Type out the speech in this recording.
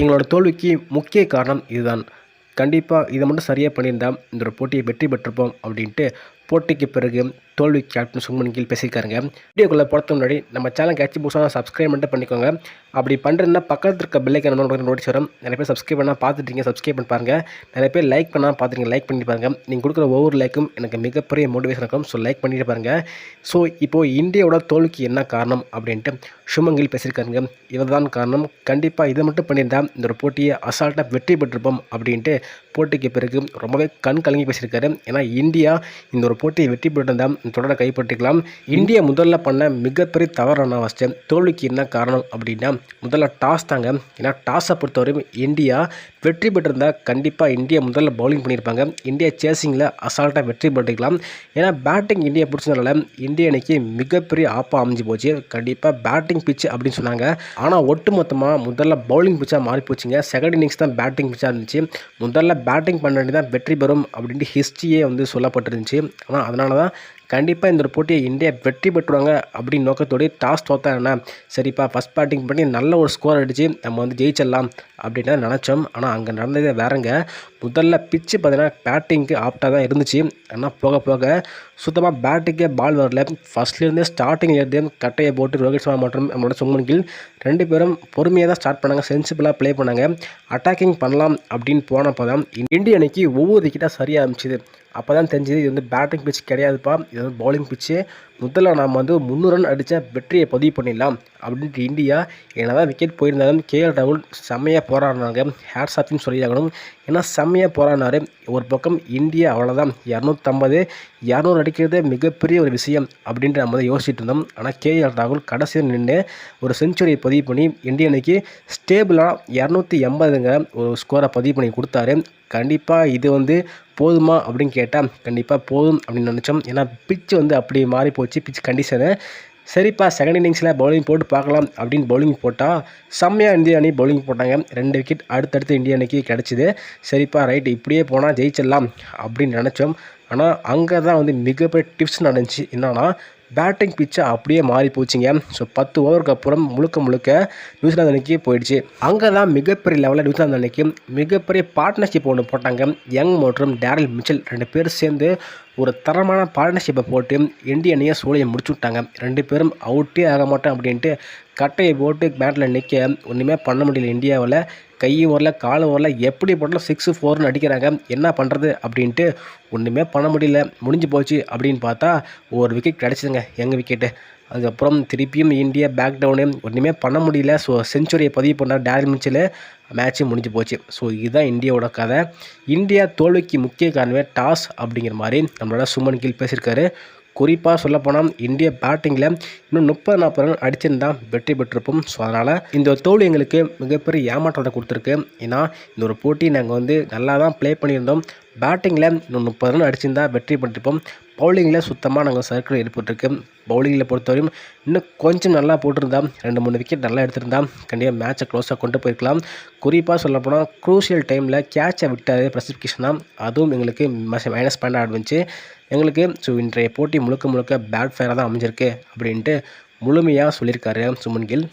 எங்களோட தோல்விக்கு முக்கிய காரணம் இதுதான். கண்டிப்பாக இதை மட்டும் சரியாக பண்ணியிருந்தால் இந்த ஒரு போட்டியை வெற்றி பெற்றிருப்போம் அப்படின்ட்டு போட்டிக்கு பிறகு தோல்வி கேப்டன் சுமன் கீழ் பேசியிருக்காருங்க. வீடியோக்குள்ளே போகிறது முன்னாடி நம்ம சேனல் கேட்சி புதுசாக சப்ஸ்கிரைப் மட்டும் பண்ணிக்கோங்க. அப்படி பண்ணுறதுனா பக்கத்தில் இருக்க பெல்லைக்கான நோட்டிஸ் வரும் நிறைய பேர் சப்ஸ்கிரைப் பண்ணால் பார்த்துட்டீங்க சப்ஸ்கிரைப் பண்ணி பாருங்கள் நிறைய பேர் லைக் பண்ணால் பார்த்துருங்க லைக் பண்ணி பாருங்க. நீங்கள் கொடுக்குற ஒவ்வொரு லைக்கும் எனக்கு மிகப்பெரிய மோட்டிவேஷன் இருக்கும். ஸோ லைக் பண்ணிட்டு பாருங்கள் ஸோ இப்போது இந்தியாவோட தோல்விக்கு என்ன காரணம் அப்படின்ட்டு சுமங்கில் பேசியிருக்காருங்க. இவர் தான் காரணம். கண்டிப்பாக இதை மட்டும் பண்ணியிருந்தா இந்த ஒரு போட்டியை அசால்ட்டாக வெற்றி பெற்றிருப்போம் அப்படின்ட்டு போட்டிக்கு பிறகு ரொம்பவே கண் கலங்கி பேசியிருக்காரு. ஏன்னா இந்தியா இந்த ஒரு போட்டியை வெற்றி பெற்றிருந்தால் தொடரை கைப்பற்றிக்கலாம். இந்தியா முதல்ல பண்ண மிகப்பெரிய தவறான ஃபஸ்ட்டு தோல்விக்கு என்ன காரணம் அப்படின்னா முதல்ல டாஸ் தாங்க. ஏன்னா டாஸை பொறுத்தவரையும் இந்தியா வெற்றி பெற்றிருந்தால் கண்டிப்பாக இந்தியா முதல்ல பவுலிங் பண்ணியிருப்பாங்க. இந்தியா சேசிங்கில் அசால்ட்டாக வெற்றி பெற்றுக்கலாம். ஏன்னா பேட்டிங் இந்தியா பிடிச்சதுனால இந்திய அன்றைக்கி மிகப்பெரிய ஆப்பாக அமைஞ்சு போச்சு. கண்டிப்பாக பேட்டிங் பிச்சு அப்படின்னு சொன்னாங்க. ஆனால் ஒட்டு மொத்தமாக முதல்ல பவுலிங் பிச்சாக மாறி போச்சுங்க. செகண்ட் இன்னிங்ஸ் தான் பேட்டிங் பிச்சாக இருந்துச்சு. முதல்ல பேட்டிங் பண்ண தான் வெற்றி பெறும் அப்படின்ட்டு ஹிஸ்ட்ரியே வந்து சொல்லப்பட்டிருந்துச்சு. ஆனால் அதனால தான் கண்டிப்பாக இந்த ஒரு போட்டியை இந்தியா வெற்றி பெற்றுவாங்க அப்படின்னு நோக்கத்தோடு டாஸ் தோத்தாங்கன்னா என்ன? சரிப்பா ஃபஸ்ட் பேட்டிங் பண்ணி நல்ல ஒரு ஸ்கோர் அடித்து நம்ம வந்து ஜெயிச்சிடலாம் அப்படின்னு நினச்சோம். ஆனால் அங்கே நடந்ததே வேறங்க. முதல்ல பிச்சு பார்த்தீங்கன்னா பேட்டிங்க்கு ஆப்டாக தான் இருந்துச்சு. ஆனால் போக போக சுத்தமாக பேட்டுக்கே பால் வரல. ஃபஸ்ட்லேருந்தே ஸ்டார்டிங் இருந்து கட்டையை போட்டு ரோஹித் சர்மா மற்றும் நம்மளோட சுமன் கில் ரெண்டு பேரும் பொறுமையாக தான் ஸ்டார்ட் பண்ணாங்க. சென்சிபிளாக ப்ளே பண்ணாங்க. அட்டாக்கிங் பண்ணலாம் அப்படின்னு போனப்போ தான் இந்திய அணிக்கு ஒவ்வொரு விக்கெட்டாக சரியாக இருந்துச்சு. அப்போ தான் தெரிஞ்சது இது வந்து பேட்டிங் பிச் கிடையாதுப்பா. இது வந்து பவுலிங் பிச்சு முதல்ல நாம் வந்து முந்நூறு ரன் அடித்த வெற்றியை பதிவு பண்ணிடலாம். அப்படின்ட்டு இந்தியா என்ன தான் விக்கெட் போயிருந்தாலும் கேஎல் ராகுல் செம்மையாக போராடினாங்க. ஹேட்ஸ் ஆஃப்னு சொல்லியாகணும் ஏன்னா செம்மையாக போராடினார். ஒரு பக்கம் இந்தியா அவ்வளோதான் இரநூத்தம்பது இரநூறு அடிக்கிறது மிகப்பெரிய ஒரு விஷயம் அப்படின்ட்டு நம்ம வந்து யோசிச்சுட்டு இருந்தோம். ஆனால் கேஎல் ராகுல் கடைசியில் நின்று ஒரு செஞ்சுரியை பதிவு பண்ணி இந்திய அணிக்கு ஸ்டேபிளாக இரநூத்தி எண்பதுங்க ஒரு ஸ்கோரை பதிவு பண்ணி கொடுத்தாரு. கண்டிப்பாக இது வந்து போதுமா அப்படின்னு கேட்டால் கண்டிப்பாக போதும் அப்படின்னு நினச்சோம். ஏன்னா பிச்சு வந்து அப்படி மாறி போச்சு. பிச் கண்டிஷனு சரிப்பா செகண்ட் இன்னிங்ஸில் பவுலிங் போட்டு பார்க்கலாம் அப்படின்னு பவுலிங் போட்டால் செம்மையாக இந்திய அணி பவுலிங் போட்டாங்க. ரெண்டு விக்கெட் அடுத்தடுத்து இந்திய அணிக்கு கிடச்சிது. சரிப்பா ரைட் இப்படியே போனால் ஜெயிச்சிடலாம் அப்படின்னு நினச்சோம். ஆனால் அங்கே தான் வந்து மிகப்பெரிய டிப்ஸ் நடந்துச்சு என்னன்னா பேட்டிங் பிச்சை அப்படியே மாறி போச்சுங்க. ஸோ பத்து ஓவருக்கு அப்புறம் முழுக்க முழுக்க நியூசிலாந்து அன்னைக்கு போயிடுச்சு. அங்கே தான் மிகப்பெரிய லெவலில் நியூசிலாந்து அன்னைக்கு மிகப்பெரிய பார்ட்னர்ஷிப் ஒன்று போட்டாங்க. யங் மற்றும் டேரல் மிச்சல் ரெண்டு பேர் சேர்ந்து ஒரு தரமான பார்ட்னர்ஷிப்பை போட்டு இந்திய அணியை சோழியை முடிச்சு விட்டாங்க ரெண்டு பேரும் அவுட்டே ஆக மாட்டோம் அப்படின்ட்டு கட்டையை போட்டு பேட்டில் நிற்க ஒன்றுமே பண்ண முடியல இந்தியாவில். கை வரல கால் வரல எப்படி போட்டாலும் சிக்ஸு ஃபோர்னு அடிக்கிறாங்க. என்ன பண்ணுறது அப்படின்ட்டு ஒன்றுமே பண்ண முடியல. முடிஞ்சு போச்சு அப்படின்னு பார்த்தா ஒரு விக்கெட் கிடச்சிதுங்க. எங்கள் விக்கெட்டு அதுக்கப்புறம் திருப்பியும் இந்தியா பேக் டவுனு ஒன்றுமே பண்ண முடியல. ஸோ செஞ்சுரியை பதிவு பண்ணால் டேரி மிச்சில். மேட்ச்சு முடிஞ்சு போச்சு. ஸோ இதுதான் இந்தியாவோட கதை. இந்தியா தோல்விக்கு முக்கிய காரணமே டாஸ் அப்படிங்கிற மாதிரி நம்மளோட சுமன் கீழ் பேசியிருக்காரு. குறிப்பாக சொல்லப்போனால் இந்திய பேட்டிங்கில் இன்னும் முப்பது நாற்பது ரன் அடிச்சிருந்தா வெற்றி பெற்றிருப்போம். ஸோ அதனால் இந்த தோல்வி எங்களுக்கு மிகப்பெரிய ஏமாற்றத்தை கொடுத்துருக்கு. ஏன்னா இந்த ஒரு போட்டி நாங்கள் வந்து நல்லா தான் ப்ளே பண்ணியிருந்தோம் பேட்டிங்கில் இன்னும் முப்பது ரன் அடிச்சிருந்தா வெற்றி பெற்றிருப்போம். பவுலிங்கில் சுத்தமாக நாங்கள் சர்க்கிள் ஏற்பட்டிருக்கு பவுலிங்கில் பொறுத்தவரையும் இன்னும் கொஞ்சம் நல்லா போட்டிருந்தா ரெண்டு மூணு விக்கெட் நல்லா எடுத்திருந்தா கண்டிப்பாக மேட்சை க்ளோஸாக கொண்டு போயிருக்கலாம். குறிப்பாக சொல்லப்போனால் க்ரூஷியல் டைமில் கேட்சை விட்டாது தான் அதுவும் எங்களுக்கு மைனஸ் பாயிண்ட் ஆடுச்சு எங்களுக்கு ஸோ இன்றைய போட்டி முழுக்க முழுக்க பேட் ஃபயராக தான் அமைஞ்சிருக்கு அப்படின்ட்டு முழுமையாக சொல்லியிருக்காரு சுமன் கில்.